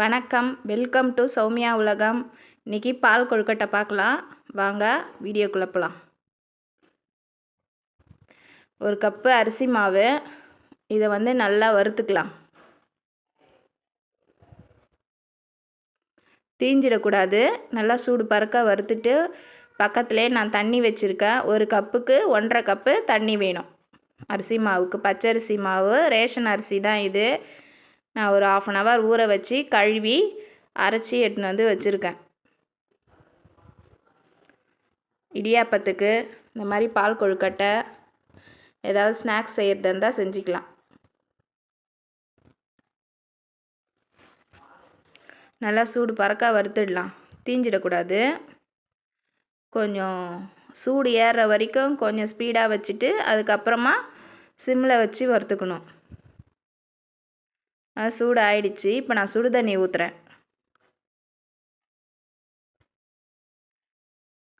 வணக்கம். Welcome to Soumya உலகம். இன்றைக்கி பால் கொழுக்கட்டை பார்க்கலாம். வாங்க வீடியோ குழப்பலாம் ஒரு கப்பு அரிசி மாவு. இதை வந்து நல்லா வறுத்துக்கலாம். தீஞ்சிடக்கூடாது. நல்லா சூடு பறக்க வறுத்துட்டு பக்கத்துலேயே நான் தண்ணி வச்சுருக்கேன். ஒரு கப்புக்கு ஒன்றரை கப்பு தண்ணி வேணும். அரிசி மாவுக்கு பச்சரிசி மாவு ரேஷன் அரிசி தான் இது. நான் ஒரு ஆஃப் அன் ஹவர் ஊற வச்சு கழுவி அரைச்சி எடுத்துன்னு வந்து வச்சுருக்கேன். இடியாப்பத்துக்கு இந்த மாதிரி பால் கொழுக்கட்டை ஏதாவது ஸ்நாக்ஸ் செய்கிறதா இருந்தால் செஞ்சுக்கலாம். நல்லா சூடு பறக்க வறுத்துடலாம். தீஞ்சிடக்கூடாது. கொஞ்சம் சூடு ஏறுற வரைக்கும் கொஞ்சம் ஸ்பீடாக வச்சுட்டு அதுக்கப்புறமா சிம்மில் வச்சு வறுத்துக்கணும். சூடு ஆயிடுச்சு இப்போ நான் சுடு தண்ணி ஊற்றுறேன்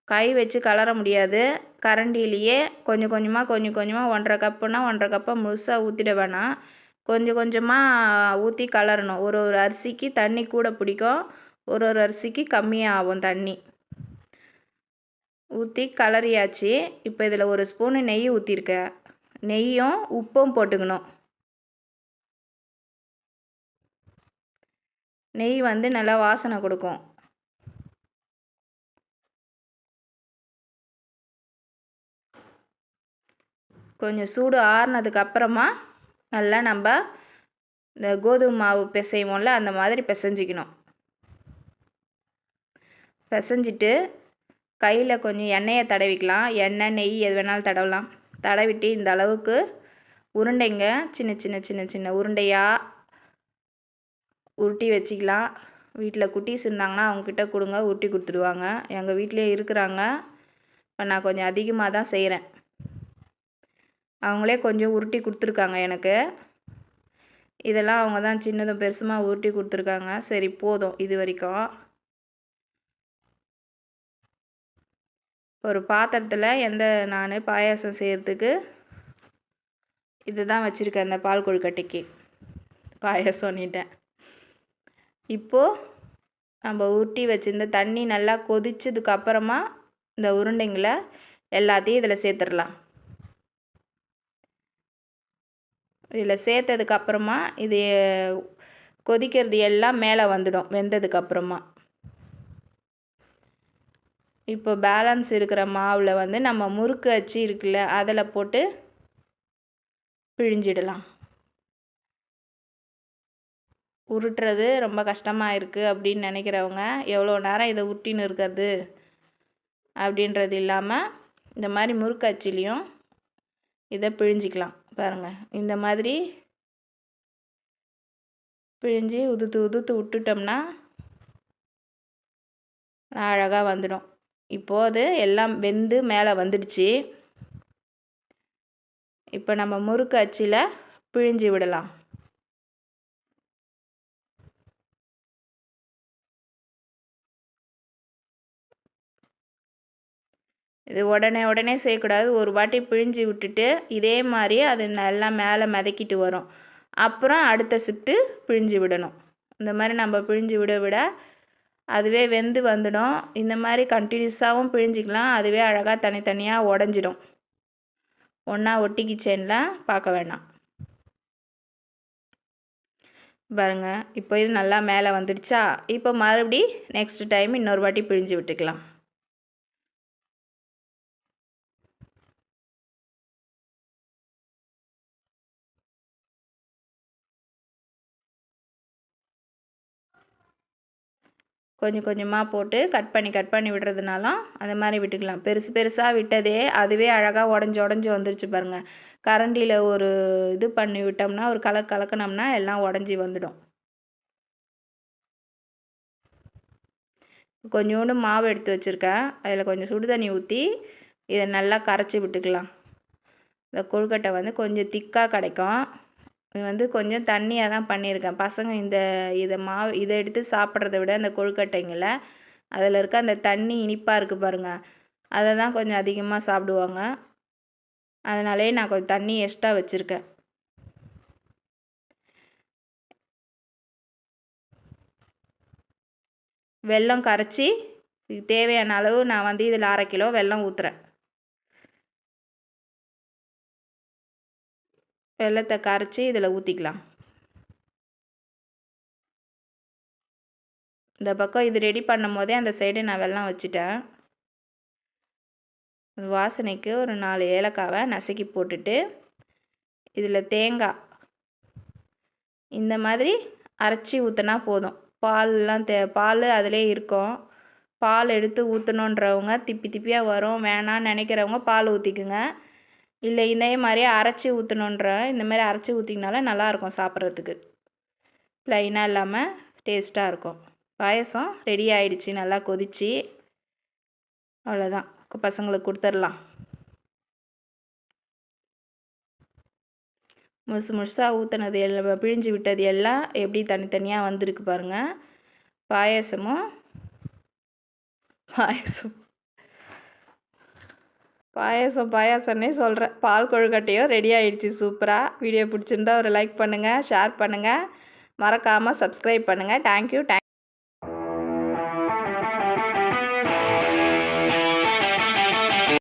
கை வச்சு கலர முடியாது. கரண்டிலேயே கொஞ்சம் கொஞ்சமாக கொஞ்சம் கொஞ்சமாக ஒன்றரை கப்புனா ஒன்றரை கப்பை முழுசாக ஊற்றிட வேணாம். கொஞ்சம் கொஞ்சமாக ஊற்றி கலரணும். ஒரு ஒரு அரிசிக்கு தண்ணி கூட பிடிக்கும். ஒரு ஒரு அரிசிக்கு கம்மியாக ஆகும் தண்ணி. ஊற்றி கலரியாச்சு இப்போ இதில் ஒரு ஸ்பூனு நெய் ஊற்றிருக்கேன் நெய்யும் உப்பும் போட்டுக்கணும். நெய் வந்து நல்லா வாசனை கொடுக்கும். கொஞ்சம் சூடு ஆறுனதுக்கு அப்புறமா நல்லா நம்ம இந்த கோதுமை மாவு பிசைவோம்ல அந்த மாதிரி பிசைஞ்சிக்கணும். பிசைஞ்சிட்டு கையில் கொஞ்சம் எண்ணெயை தடவிக்கலாம். எண்ணெய் நெய் எது வேணாலும் தடவலாம். தடவிட்டு இந்த அளவுக்கு உருண்டைங்க சின்ன சின்ன சின்ன சின்ன உருண்டையாக உருட்டி வச்சுக்கலாம். வீட்டில் குட்டீஸ் இருந்தாங்கன்னா அவங்கக்கிட்ட கொடுங்க உருட்டி கொடுத்துடுவாங்க. எங்கள் வீட்டிலே இருக்கிறாங்க. இப்போ நான் கொஞ்சம் அதிகமாக தான் செய்கிறேன் அவங்களே கொஞ்சம் உருட்டி கொடுத்துருக்காங்க எனக்கு. இதெல்லாம் அவங்க தான் சின்னதும் பெருசுமாக உருட்டி கொடுத்துருக்காங்க. சரி போதும் இது வரைக்கும். ஒரு பாத்திரத்தில் எந்த நான் பாயாசம் செய்கிறதுக்கு இது தான் வச்சுருக்கேன் இந்த பால் கொழுக்கட்டைக்கு. பாயாசம்னிட்டேன். இப்போது நம்ம உருட்டி வச்சுருந்த தண்ணி நல்லா கொதிச்சதுக்கு அப்புறமா இந்த உருண்டைங்களை எல்லாத்தையும் இதில் சேர்த்துடலாம். இதில் சேர்த்ததுக்கப்புறமா இது கொதிக்கிறது எல்லாம் மேலே வந்துடும் வெந்ததுக்கப்புறமா இப்போ பேலன்ஸ் இருக்கிற மாவில் வந்து நம்ம முறுக்கு அச்சு இருக்குல்ல அதில் போட்டு பிழிஞ்சிடலாம். உருட்டுறது ரொம்ப கஷ்டமாக இருக்குது அப்படின்னு நினைக்கிறவங்க எவ்வளோ நேரம் இதை உருட்டின்னு இருக்கிறது? அப்படின்றது இல்லாமல் இந்த மாதிரி முறுக்கச்சிலையும் இதை பிழிஞ்சிக்கலாம் பாருங்கள் இந்த மாதிரி பிழிஞ்சு உதுத்து உதுத்து விட்டுட்டோம்னா அழகாக வந்துடும். இப்போது எல்லாம் வெந்து மேலே வந்துடுச்சு. இப்போ நம்ம முறுக்கு அச்சில் பிழிஞ்சு விடலாம். இது உடனே உடனே செய்யக்கூடாது. ஒரு வாட்டி பிழிஞ்சு விட்டுட்டு இதே மாதிரி அது நல்லா மேலே மிதக்கிட்டு வரும். அப்புறம் அடுத்த ஷிஃப்ட்டு பிழிஞ்சு விடணும். இந்த மாதிரி நம்ம பிழிஞ்சு விட விட அதுவே வெந்து வந்துடும். இந்த மாதிரி கண்டினியூஸாகவும் பிழிஞ்சிக்கலாம். அதுவே அழகாக தனித்தனியாக உடஞ்சிடும். ஒன்றா ஒட்டிக்கிச்சேன்லாம் பார்க்க வேணாம். பாருங்கள் இப்போ இது நல்லா மேலே வந்துடுச்சா? இப்போ மறுபடி நெக்ஸ்ட் டைம் இன்னொரு வாட்டி பிழிஞ்சு விட்டுக்கலாம். கொஞ்சம் கொஞ்சமாக போட்டு கட் பண்ணி கட் பண்ணி விடுறதுனாலும் அந்த மாதிரி விட்டுக்கலாம். பெருசு பெருசாக விட்டதே அதுவே அழகாக உடஞ்சி உடஞ்சி வந்துருச்சு பாருங்கள் கரண்டியில் ஒரு இது பண்ணி விட்டோம்னா ஒரு கலக்கு கலக்கினோம்னா எல்லாம் உடஞ்சி வந்துடும். கொஞ்சோண்டு மாவு எடுத்து வச்சுருக்கேன். அதில் கொஞ்சம் சுடு தண்ணி ஊற்றி இதை நல்லா கரைச்சி விட்டுக்கலாம். இந்த கொழுக்கட்டை வந்து கொஞ்சம் திக்காக கிடைக்கும் வந்து கொஞ்சம் தண்ணியாக தான் பண்ணியிருக்கேன். பசங்க இந்த இதை மாவு இதை எடுத்து சாப்பிட்றத விட இந்த கொழுக்கட்டைங்களை அதில் இருக்க அந்த தண்ணி இனிப்பாக இருக்குது பாருங்கள் அதை தான் கொஞ்சம் அதிகமாக சாப்பிடுவாங்க. அதனாலே நான் கொஞ்சம் தண்ணி எக்ஸ்ட்ரா வச்சுருக்கேன். வெல்லம் கரைச்சி இதுக்கு தேவையான அளவு நான் வந்து இதில் அரை கிலோ வெல்லம் ஊற்றுறேன் வெல்லத்தை கரைச்சி இதில் ஊற்றிக்கலாம் இந்த பக்கம் இது ரெடி பண்ணும் போதே அந்த சைடு நான் வெள்ளம் வச்சுட்டேன். வாசனைக்கு ஒரு நாலு ஏலக்காவை நசுக்கி போட்டுட்டு இதில் தேங்காய் இந்த மாதிரி அரைச்சி ஊற்றினா போதும். பால்லாம் தே பால் அதிலே இருக்கும். பால் எடுத்து ஊற்றணுன்றவங்க திப்பி திப்பியாக வரும். வேணான்னு நினைக்கிறவங்க பால் ஊற்றிக்குங்க இல்லை இதே மாதிரி அரைச்சி ஊற்றணுன்ற இந்த மாதிரி அரைச்சி ஊற்றிங்கனால நல்லாயிருக்கும் சாப்பிட்றதுக்கு. ப்ளைனாக இல்லாமல் டேஸ்ட்டாக இருக்கும். பாயசம் ரெடி ஆயிடுச்சு நல்லா கொதிச்சு. அவ்வளோதான் பசங்களுக்கு கொடுத்துர்லாம் முழுசு முழுசாக ஊற்றினது எல்லாம் பிழிஞ்சு விட்டது எல்லாம் எப்படி தனித்தனியாக வந்திருக்கு பாருங்கள் பாயசமும் பாயசம் பாயசம் பாயாசம்னே சொல்கிறேன் பால் கொழுக்கட்டையும் ரெடி ஆகிடுச்சு சூப்பராக வீடியோ பிடிச்சிருந்தா ஒரு லைக் பண்ணுங்கள் ஷேர் பண்ணுங்கள் மறக்காமல் சப்ஸ்கிரைப் பண்ணுங்கள் தேங்க்யூ தேங்க்